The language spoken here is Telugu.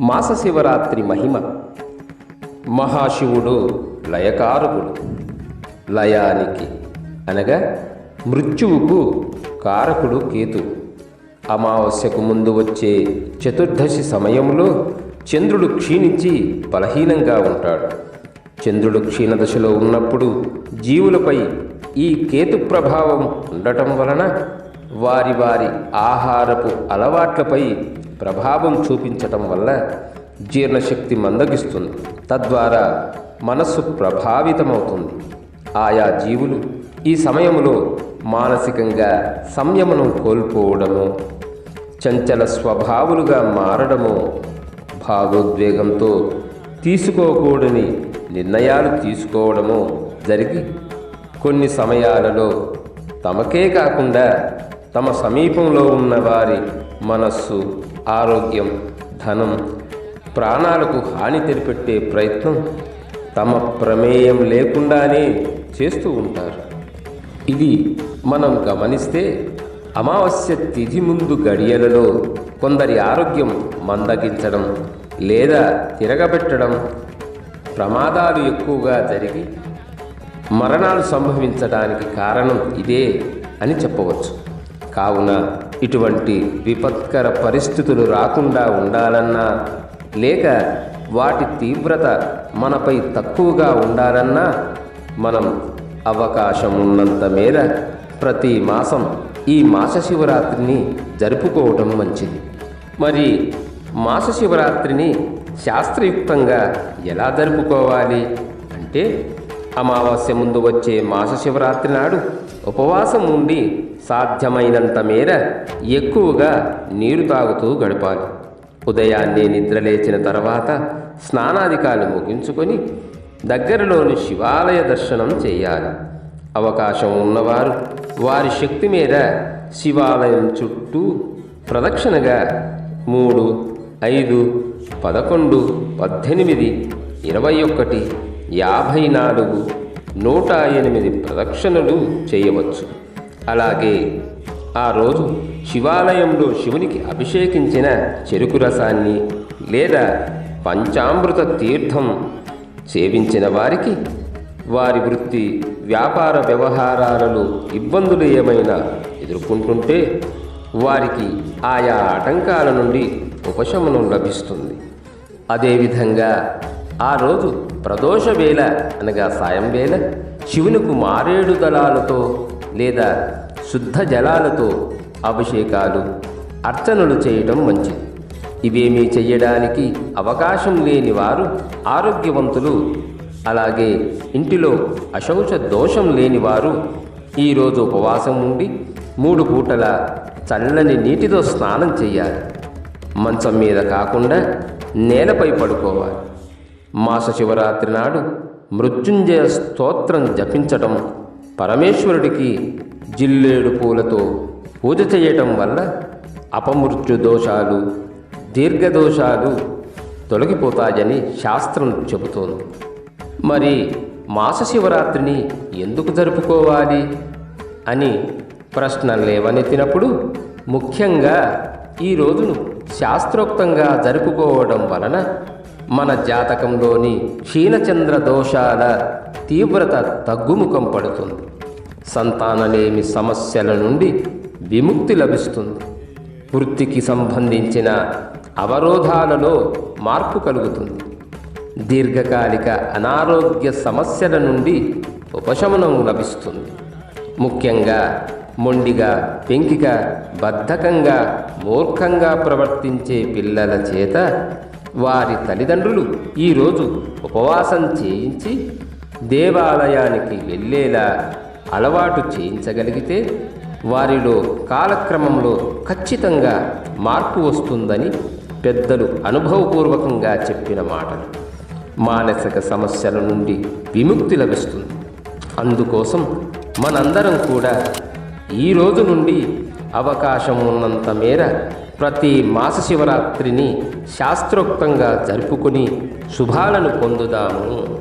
మాస శివరాత్రి మహిమ. మహాశివుడు లయకారకుడు. లయానికి అనగా మృత్యువుకు కారకుడు కేతు. అమావాస్యకు ముందు వచ్చే చతుర్దశి సమయంలో చంద్రుడు క్షీణించి బలహీనంగా ఉంటాడు. చంద్రుడు క్షీణదశలో ఉన్నప్పుడు జీవులపై ఈ కేతు ప్రభావం ఉండటం వలన వారి వారి ఆహారపు అలవాట్లపై ప్రభావం చూపించటం వల్ల జీర్ణశక్తి మందగిస్తుంది. తద్వారా మనస్సు ప్రభావితమవుతుంది. ఆయా జీవులు ఈ సమయంలో మానసికంగా సంయమనం కోల్పోవడము చంచల స్వభావులుగా మారడము భావోద్వేగంతో తీసుకోకూడని నిర్ణయాలు తీసుకోవడము జరిగి కొన్ని సమయాలలో తమకే కాకుండా తమ సమీపంలో ఉన్న వారి మనస్సు ఆరోగ్యం ధనం ప్రాణాలకు హాని తెరిపెట్టే ప్రయత్నం తమ ప్రమేయం లేకుండానే చేస్తూ ఉంటారు. ఇది మనం గమనిస్తే అమావాస్య తిథి ముందు గడియలలో కొందరి ఆరోగ్యం మందగించడం లేదా తిరగబెట్టడం ప్రమాదాలు ఎక్కువగా జరిగి మరణాలు సంభవించడానికి కారణం ఇదే అని చెప్పవచ్చు. కావున ఇటువంటి విపత్కర పరిస్థితులు రాకుండా ఉండాలన్నా లేక వాటి తీవ్రత మనపై తక్కువగా ఉండాలన్నా మనం అవకాశం ఉన్నంత మేర ప్రతి మాసం ఈ మాస శివరాత్రిని జరుపుకోవటం మంచిది. మరి మాస శివరాత్రిని శాస్త్రయుక్తంగా ఎలా జరుపుకోవాలి? అంటే అమావాస్య ముందు వచ్చే మాస శివరాత్రి నాడు ఉపవాసం ఉండి సాధ్యమైనంత మేర ఎక్కువగా నీరు తాగుతూ గడపాలి. ఉదయాన్నే నిద్రలేచిన తర్వాత స్నానాధికాలు ముగించుకొని దగ్గరలోని శివాలయ దర్శనం చేయాలి. అవకాశం ఉన్నవారు వారి శక్తి మీద శివాలయం చుట్టూ ప్రదక్షిణగా మూడు ఐదు పదకొండు పద్దెనిమిది ఇరవై ఒకటి యాభై నాలుగు నూట ఎనిమిది ప్రదక్షిణలు చేయవచ్చు. అలాగే ఆ రోజు శివాలయంలో శివునికి అభిషేకించిన చెరుకు రసాన్ని లేదా పంచామృత తీర్థం సేవించిన వారికి వారి వృత్తి వ్యాపార వ్యవహారాలలో ఇబ్బందులు ఏమైనా ఎదుర్కొంటుంటే వారికి ఆయా ఆటంకాల నుండి ఉపశమనం లభిస్తుంది. అదేవిధంగా ఆ రోజు ప్రదోష వేళ అనగా సాయం వేళ శివునికి మారేడు దళాలతో లేదా శుద్ధ జలాలతో అభిషేకాలు అర్చనలు చేయటం మంచిది. ఇవేమీ చెయ్యడానికి అవకాశం లేని వారు ఆరోగ్యవంతులు. అలాగే ఇంటిలో అశౌచ దోషం లేని వారు ఈరోజు ఉపవాసం ఉండి మూడు పూటల చల్లని నీటితో స్నానం చేయాలి మంచం మీద కాకుండా నేలపై పడుకోవాలి. మాస శివరాత్రి నాడు మృత్యుంజయ స్తోత్రం జపించటం పరమేశ్వరుడికి జిల్లేడు పూలతో పూజ చేయటం వల్ల అపమృత్యు దోషాలు దీర్ఘదోషాలు తొలగిపోతాయని శాస్త్రం చెబుతోంది. మరి మాస శివరాత్రిని ఎందుకు జరుపుకోవాలి? అని ప్రశ్న లేవనెత్తినప్పుడు ముఖ్యంగా ఈ రోజును శాస్త్రోక్తంగా జరుపుకోవడం వలన మన జాతకంలోని క్షీణచంద్ర దోషాల తీవ్రత తగ్గుముఖం పడుతుంది. సంతానలేమి సమస్యల నుండి విముక్తి లభిస్తుంది. వృత్తికి సంబంధించిన అవరోధాలలో మార్పు కలుగుతుంది. దీర్ఘకాలిక అనారోగ్య సమస్యల నుండి ఉపశమనం లభిస్తుంది. ముఖ్యంగా మొండిగా పెంకిగా బద్ధకంగా మూర్ఖంగా ప్రవర్తించే పిల్లల చేత వారి తల్లిదండ్రులు ఈరోజు ఉపవాసం చేయించి దేవాలయానికి వెళ్ళేలా అలవాటు చేయించగలిగితే వారిలో కాలక్రమంలో ఖచ్చితంగా మార్పు వస్తుందని పెద్దలు అనుభవపూర్వకంగా చెప్పిన మాటలు. మానసిక సమస్యల నుండి విముక్తి లభిస్తుంది. అందుకోసం మనందరం కూడా ఈ రోజు నుండి అవకాశం ఉన్నంత మేర ప్రతి మాస శివరాత్రిని శాస్త్రోక్తంగా జరుపుకొని శుభాలను పొందుదాము.